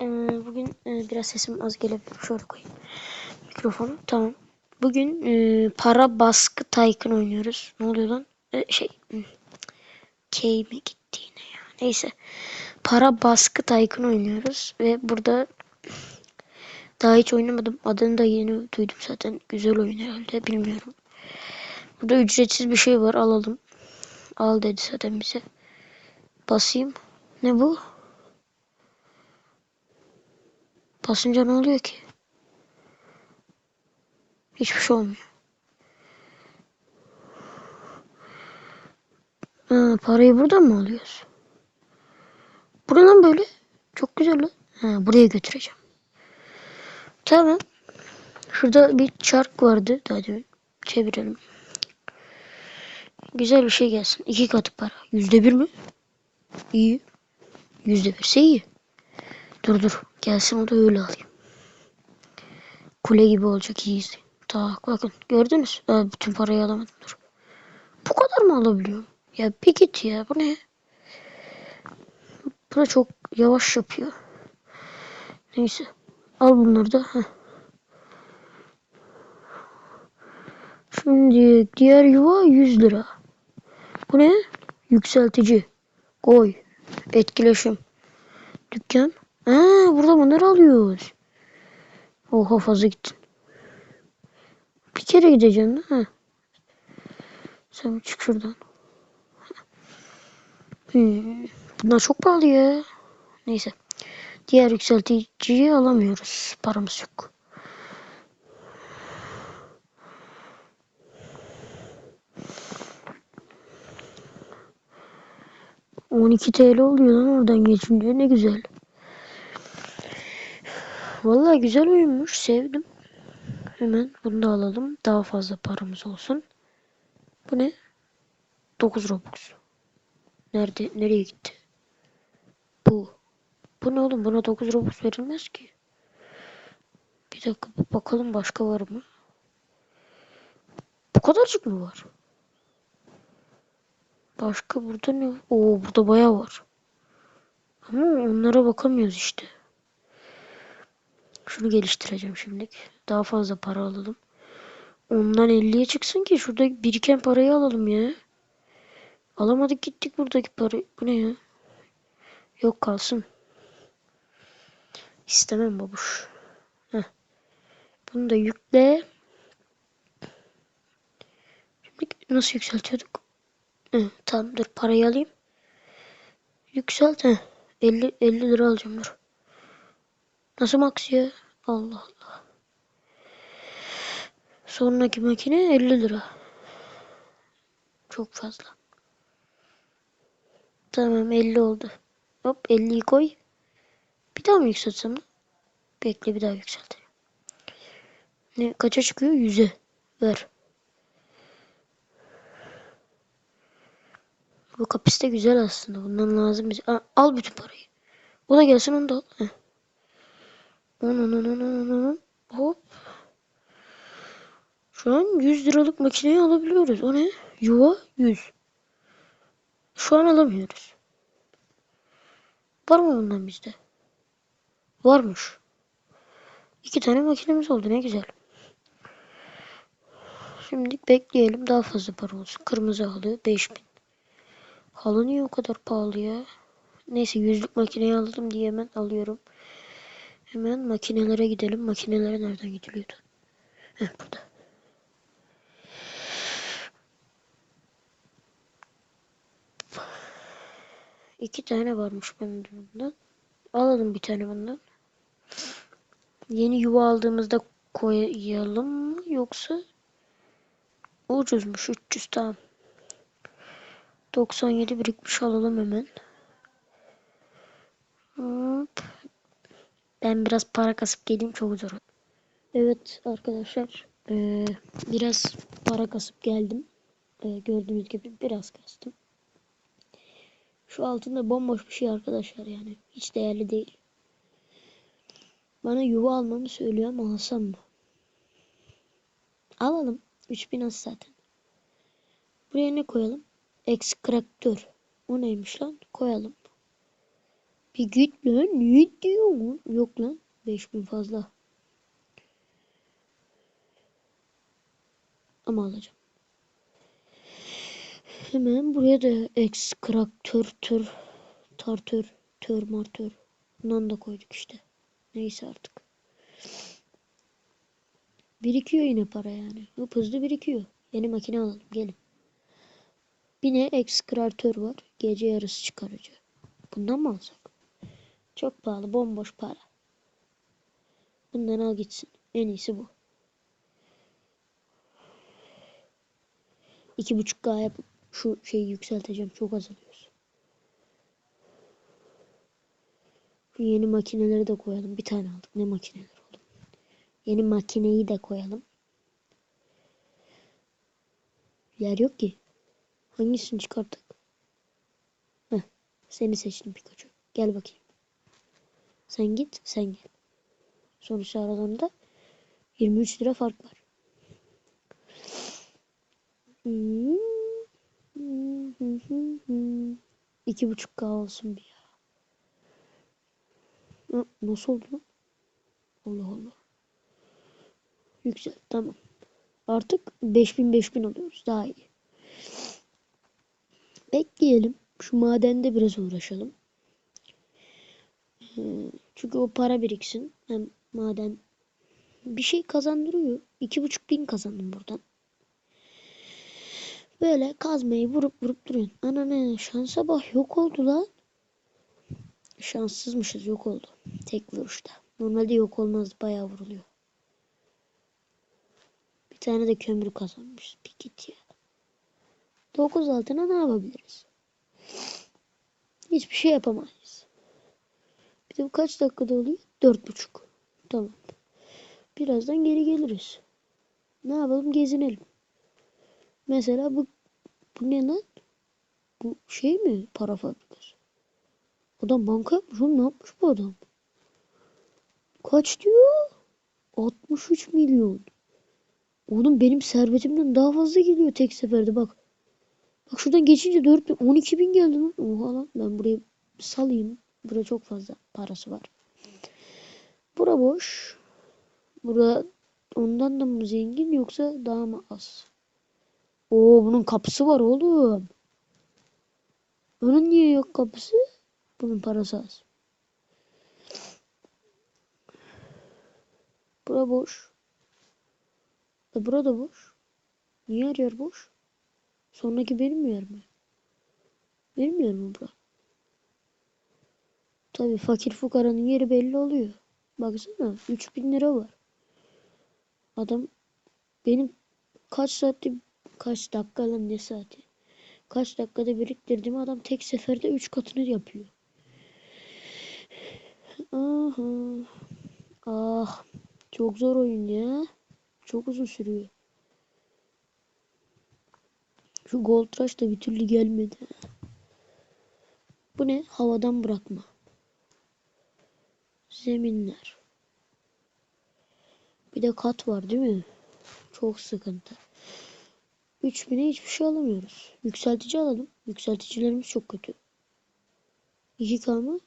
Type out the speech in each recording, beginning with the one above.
Ee, bugün e, biraz sesim az gelebilir. Şöyle koyayım. Mikrofonu. Tamam. Bugün e, para baskı Tycoon oynuyoruz. Ne oluyor lan? E, şey. hmm. K mi gitti yine ya. Neyse. Para baskı Tycoon oynuyoruz. Ve burada daha hiç oynamadım. Adını da yeni duydum zaten. Güzel oyun herhalde. Bilmiyorum. Burada ücretsiz bir şey var. Alalım. Al dedi zaten bize. Basayım. Ne bu? Basınca ne oluyor ki? Hiçbir şey olmuyor. Ha, parayı buradan mı alıyoruz? Buradan böyle. Çok güzel lan. Ha, buraya götüreceğim. Tamam. Şurada bir çark vardı. Daha demin. Çevirelim. Güzel bir şey gelsin. İki katı para. Yüzde bir mi? İyi. Yüzde birse iyi. Dur dur. Gelsin o da öyle alayım. Kule gibi olacak iyi izleyin. Tak bakın gördünüz. Aa, bütün parayı alamadım dur. Bu kadar mı alabiliyorum? Ya bir git ya bu ne? Bu da çok yavaş yapıyor. Neyse. Al bunları da. Heh. Şimdi diğer yuva 100 lira. Bu ne? Yükseltici. Koy. Etkileşim. Dükkan. Aa, burada bunları alıyoruz. Oha fazla gittin. Bir kere gideceksin ha. Sen bir çık şuradan. Bunlar çok pahalı ya. Neyse. Diğer yükselticiyi alamıyoruz. Paramız yok. On iki TL oluyor lan oradan geçince ne güzel. Vallahi güzel oyunmuş sevdim. Hemen bunu da alalım. Daha fazla paramız olsun. Bu ne? 9 Robux. Nerede? Nereye gitti? Bu. Bu ne oğlum? Buna 9 Robux verilmez ki. Bir dakika bakalım başka var mı? Bu kadarcık mı var? Başka burada ne? Oo burada bayağı var. Ama onlara bakamıyoruz işte. Şunu geliştireceğim şimdilik. Daha fazla para alalım. Ondan 50'ye çıksın ki şurada biriken parayı alalım ya. Alamadık gittik buradaki parayı. Bu ne ya? Yok kalsın. İstemem babuş. Heh. Bunu da yükle. Şimdi nasıl yükseltiyorduk? Tamam dur parayı alayım. Yükselt. Heh. 50, 50 lira alacağım dur. Nasıl ya? Allah Allah. Sonraki makine 50 lira. Çok fazla. Tamam 50 oldu. Hop 50'yi koy. Bir daha mı yükseltsem? Bekle bir daha yükseltelim. Ne kaça çıkıyor? 100'e. Ver. Bu kapiste güzel aslında. Bundan lazım bize. Al bütün parayı. O da gelsin onu da al. Heh. On, on, on, on, on, on. Hop. Şu an 100 liralık makineyi alabiliyoruz. O ne? Yuva 100. Şu an alamıyoruz. Var mı bundan bizde? Varmış. İki tane makinemiz oldu. Ne güzel. Şimdi bekleyelim. Daha fazla para olsun. Kırmızı halı 5000. Halı niye o kadar pahalı ya? Neyse yüzlük makineyi aldım diye hemen alıyorum. Hemen makinelere gidelim. Makinelere nereden gidiliyordu? Heh burada. İki tane varmış bende bundan. Alalım bir tane bundan. Yeni yuva aldığımızda koyalım mı yoksa ucuzmuş 300 tamam. 97 birikmiş alalım hemen. Hop. Ben biraz para kasıp geleyim çok zor. Evet arkadaşlar eee, biraz para kasıp geldim. Eee, gördüğünüz gibi biraz kastım. Şu altında bomboş bir şey arkadaşlar yani. Hiç değerli değil. Bana yuva almamı söylüyor ama alsam mı? Alalım. 3000 az zaten. Buraya ne koyalım? Ekstraktör. O neymiş lan? Koyalım. Bir git lan. Ne diyorsun? Yok lan. 5000 fazla. Ama alacağım. Hemen buraya da ekstraktör tür tartör tör martör bundan da koyduk işte. Neyse artık. Birikiyor yine para yani. Hıp hızlı birikiyor. Yeni makine alalım gelin. Bir ne ekskratör var. Gece yarısı çıkarıcı. Bundan mı alsak? Çok pahalı bomboş para. Bundan al gitsin. En iyisi bu. İki buçuk K yapıp şu şeyi yükselteceğim. Çok azalıyoruz. Şu yeni makineleri de koyalım. Bir tane aldık. Ne makineler oldu? Yeni makineyi de koyalım. Yer yok ki. Hangisini çıkarttık? Heh, seni seçtim Pikachu. Gel bakayım. Sen git, sen gel. Sonuçta aralarında 23 lira fark var. İki buçuk K olsun bir ya. Nasıl oldu? Allah Allah. Yüksel tamam. Artık 5000 5000 alıyoruz daha iyi. Bekleyelim. Şu madende biraz uğraşalım. Ee, Çünkü o para biriksin. Hem maden bir şey kazandırıyor. İki buçuk bin kazandım buradan. Böyle kazmayı vurup vurup duruyorsun. Ana ne şansa bak yok oldu lan. Şanssızmışız yok oldu. Tek vuruşta. Normalde yok olmaz bayağı vuruluyor. Bir tane de kömür kazanmış. Bir git ya. 9 altına ne yapabiliriz? Hiçbir şey yapamayız. Bu kaç dakikada oluyor? Dört buçuk. Tamam. Birazdan geri geliriz. Ne yapalım? Gezinelim. Mesela bu bu ne lan? Bu şey mi? Para fabrikası. Adam banka yapmış oğlum. Ne yapmış bu adam? Kaç diyor? 63 milyon. Oğlum benim servetimden daha fazla geliyor tek seferde bak. Bak şuradan geçince 4 bin, 12 bin geldi lan. Oha lan ben burayı salayım. Burada çok fazla parası var. Bura boş. Bura ondan da mı zengin yoksa daha mı az? Oo bunun kapısı var oğlum. Onun niye yok kapısı? Bunun parası az. Bura boş. E bura da boş. Niye her yer boş? Sonraki benim yer mi? Benim yer mi bura? Tabi fakir fukaranın yeri belli oluyor. Baksana 3000 lira var. Adam benim kaç saatte kaç dakika lan ne saati? Kaç dakikada biriktirdim adam tek seferde 3 katını yapıyor. Aha. Ah. Çok zor oyun ya. Çok uzun sürüyor. Şu Gold Rush da bir türlü gelmedi. Bu ne? Havadan bırakma. Zeminler. Bir de kat var değil mi? Çok sıkıntı. 3000'e hiçbir şey alamıyoruz. Yükseltici alalım. Yükselticilerimiz çok kötü. 2K mı?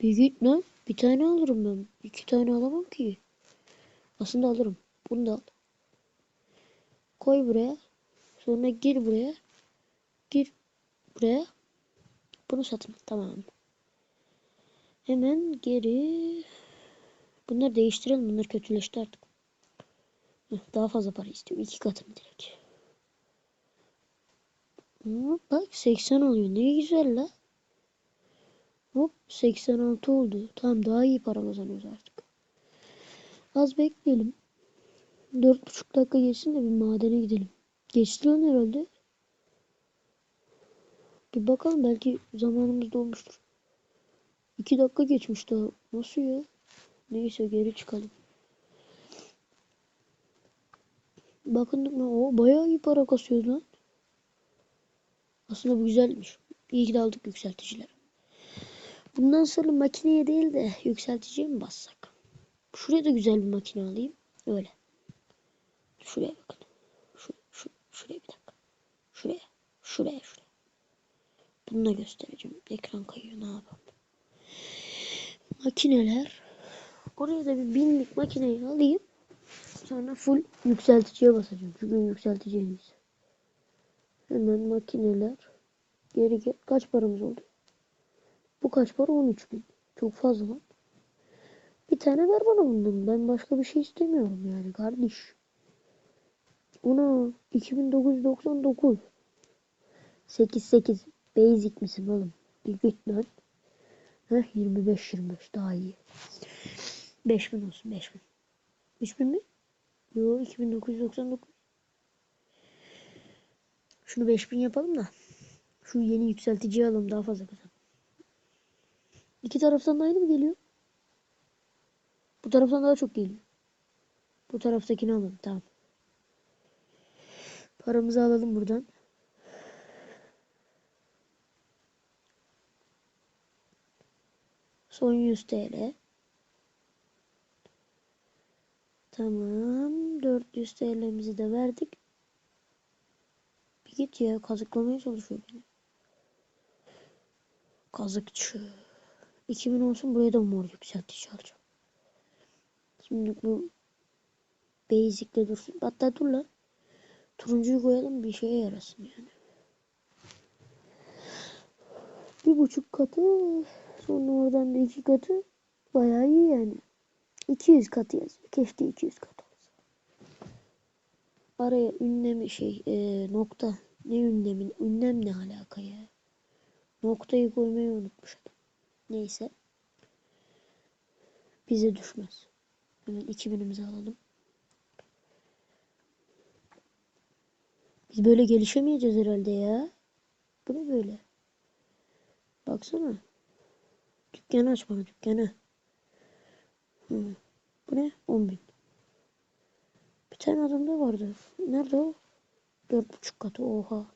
Bir git lan. Bir tane alırım ben. İki tane alamam ki. Aslında alırım. Bunu da al. Koy buraya. Sonra gir buraya. Gir buraya. Bunu satın. Tamam. Hemen geri. Bunları değiştirelim. Bunlar kötüleşti artık. Daha fazla para istiyor. İki katını direkt. Hop, bak 80 oluyor. Ne güzel la. Hop 86 oldu. Tamam daha iyi para kazanıyoruz artık. Az bekleyelim. 4,5 dakika geçsin de bir madene gidelim. Geçti lan herhalde. Bir bakalım belki zamanımız dolmuştur. 2 dakika geçmiş daha. Nasıl ya? Neyse geri çıkalım. Bakın o bayağı iyi para kasıyor lan. Aslında bu güzelmiş. İyi ki de aldık yükselticileri. Bundan sonra makineye değil de yükselticiye mi bassak? Şuraya da güzel bir makine alayım. Öyle. Şuraya bakın. Şu, şu, şuraya bir dakika. Şuraya. Şuraya şuraya. Bunu da göstereceğim. Ekran kayıyor ne yapalım. Makineler. Oraya da bir binlik makineyi alayım. Sonra full yükselticiye basacağım. Çünkü yükselteceğiz. Hemen makineler. Geri gel. Kaç paramız oldu? Bu kaç para? 13 bin. Çok fazla lan. Bir tane ver bana bundan. Ben başka bir şey istemiyorum yani kardeş. Ona 2999. 88. Basic misin oğlum? Bir git lan. Heh 25 25 daha iyi. 5000 olsun 5000. 3000 mi? Yo 2999. Şunu 5000 yapalım da. Şu yeni yükselticiyi alalım daha fazla kazan. İki taraftan da aynı mı geliyor? Bu taraftan daha çok geliyor. Bu taraftakini alalım tamam. Paramızı alalım buradan. Son 100 TL. Tamam. 400 TL'mizi de verdik. Bir git ya. Kazıklamaya çalışıyor beni. Kazıkçı. 2000 olsun buraya da mor yükseltici alacağım. Şimdi bu basic'te dursun. Hatta dur lan. Turuncuyu koyalım bir şeye yarasın yani. Bir buçuk katı sonra oradan da iki katı bayağı iyi yani. 200 katı yazıyor. Keşke 200 katı olsa. Araya ünlemi şey e, nokta ne ünlemin ünlem ne alaka ya? Noktayı koymayı unutmuş adam. Neyse. Bize düşmez. Hemen 2000'imizi alalım. Biz böyle gelişemeyeceğiz herhalde ya. Bu ne böyle? Baksana. Dükkanı aç bana dükkanı. Hı. Bu ne? 10 bin. Bir tane adam da vardı. Nerede o? Dört buçuk katı. Oha.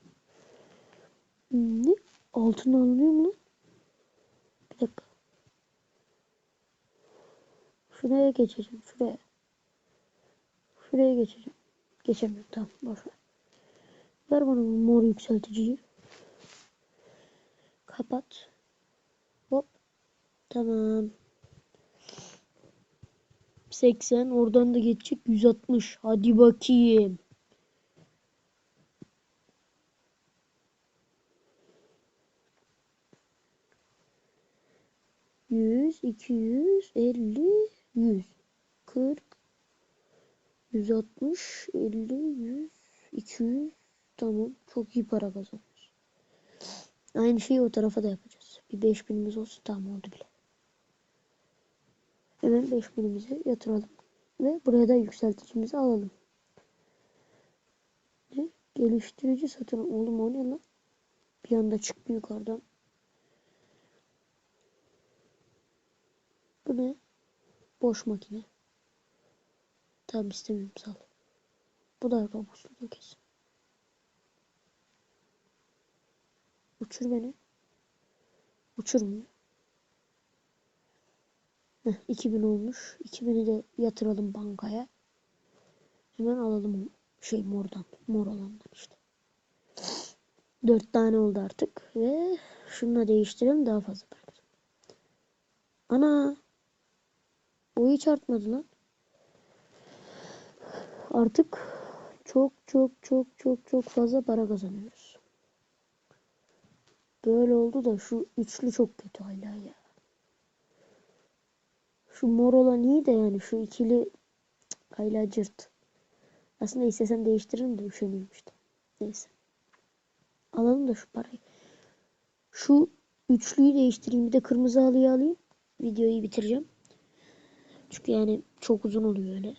Ne? Altın alınıyor mu lan? Bir dakika. Şuraya geçeceğim. Şuraya. Şuraya geçeceğim. Geçemiyorum. Tamam. Boş ver. Ver bana bu mor yükselticiyi. Kapat. Tamam. 80 oradan da geçecek 160. Hadi bakayım. Yüz, iki yüz, elli, yüz, kırk, yüz altmış, elli, yüz, iki yüz. Tamam. Çok iyi para kazanıyoruz. Aynı şeyi o tarafa da yapacağız. Bir beş binimiz olsun. Tamam oldu bile. Hemen 5000'imizi yatıralım. Ve buraya da yükselticimizi alalım. Ne? Geliştirici satın. Oğlum o lan? Bir anda çıktı yukarıdan. Bu ne? Boş makine. Tamam istemiyorum sal. Bu da kabuslu kesin. Uçur beni. Uçurmuyor. Heh, 2000 olmuş. 2000'i de yatıralım bankaya. Hemen alalım şey mordan. Mor olandan işte. 4 tane oldu artık. Ve şununla değiştirelim daha fazla bırakalım. Ana. O hiç artmadı lan. Artık çok çok çok çok çok fazla para kazanıyoruz. Böyle oldu da şu üçlü çok kötü hala ya. Şu mor olan iyi de yani şu ikili hala cırt. Aslında istesem değiştiririm de üşeniyorum işte. Neyse. Alalım da şu parayı. Şu üçlüyü değiştireyim. Bir de kırmızı halıyı alayım. Videoyu bitireceğim. Çünkü yani çok uzun oluyor öyle.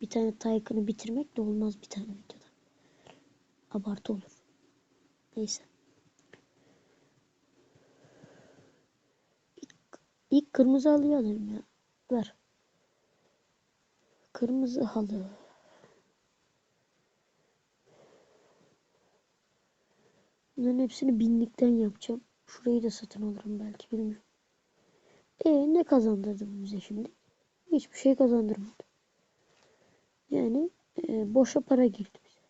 Bir tane Taycan'ı bitirmek de olmaz bir tane videoda. Abartı olur. Neyse. İlk kırmızı halıyı alayım ya. Ver. Kırmızı halı. Bunların hepsini binlikten yapacağım. Şurayı da satın alırım belki bilmiyorum. E ne kazandırdı bize şimdi? Hiçbir şey kazandırmadı. Yani e, boşa para girdi bize.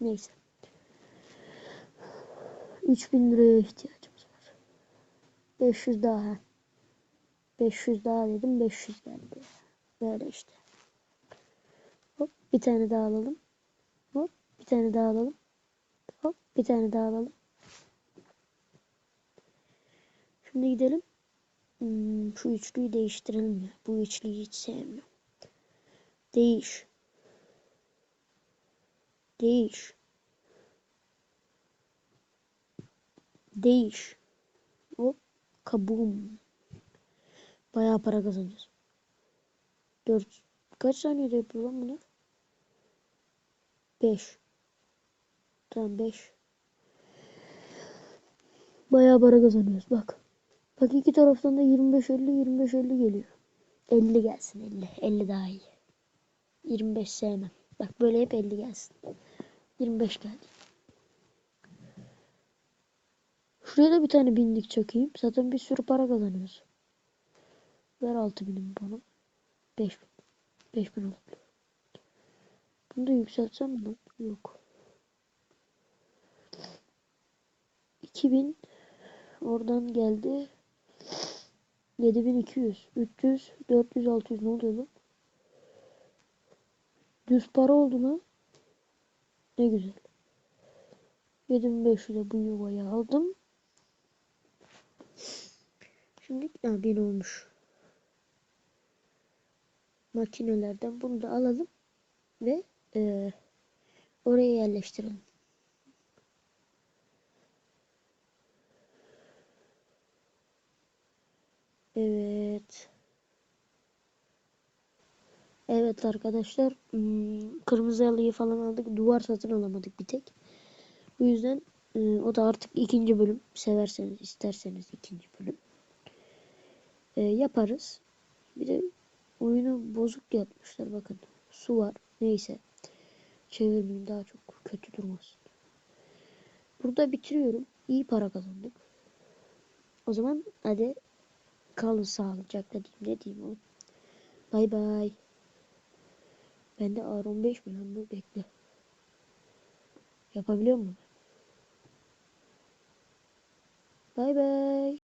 Neyse. 3000 liraya ihtiyacımız var. 500 daha. 500 daha dedim 500 geldi. Böyle işte. Hop bir tane daha alalım. Hop bir tane daha alalım. Hop bir tane daha alalım. Şimdi gidelim. Hmm, şu üçlüyü değiştirelim ya. Bu üçlüyü hiç sevmiyorum. Değiş. Değiş. Değiş. Hop kabuğum. Bayağı para kazanacağız. 4 kaç saniyede yapıyor lan bunu? 5. Tamam 5. Bayağı para kazanıyoruz bak. Bak iki taraftan da 25 50 25 50 geliyor. 50 gelsin 50. 50 daha iyi. 25 sevmem. Bak böyle hep 50 gelsin. 25 geldi. Şuraya da bir tane binlik çakayım. Zaten bir sürü para kazanıyoruz. Ver 6000'imi bana. 5000. 5000 olabilir. Bunu da yükseltsem mi? Yok. 2000 oradan geldi. 7200, 300, 400, 600 ne oluyor lan? Düz para oldu lan. Ne güzel. 7500'e bu yuvayı aldım. Şimdi ha, 1000 olmuş. Makinelerden bunu da alalım ve eee, oraya yerleştirelim. Evet. Evet arkadaşlar. hmm, Kırmızı halıyı falan aldık. Duvar satın alamadık bir tek. Bu yüzden e, o da artık ikinci bölüm. Severseniz isterseniz ikinci bölüm. E, yaparız. Bir de oyunu bozuk yapmışlar bakın. Su var. Neyse. Çevirmeyeyim daha çok kötü durmasın. Burada bitiriyorum. İyi para kazandık. O zaman hadi kalın sağlıcakla diyeyim. Ne diyeyim oğlum. Bay bay. Bende R15 mi lan bu? Bekle. Yapabiliyor muyum? Bay bay.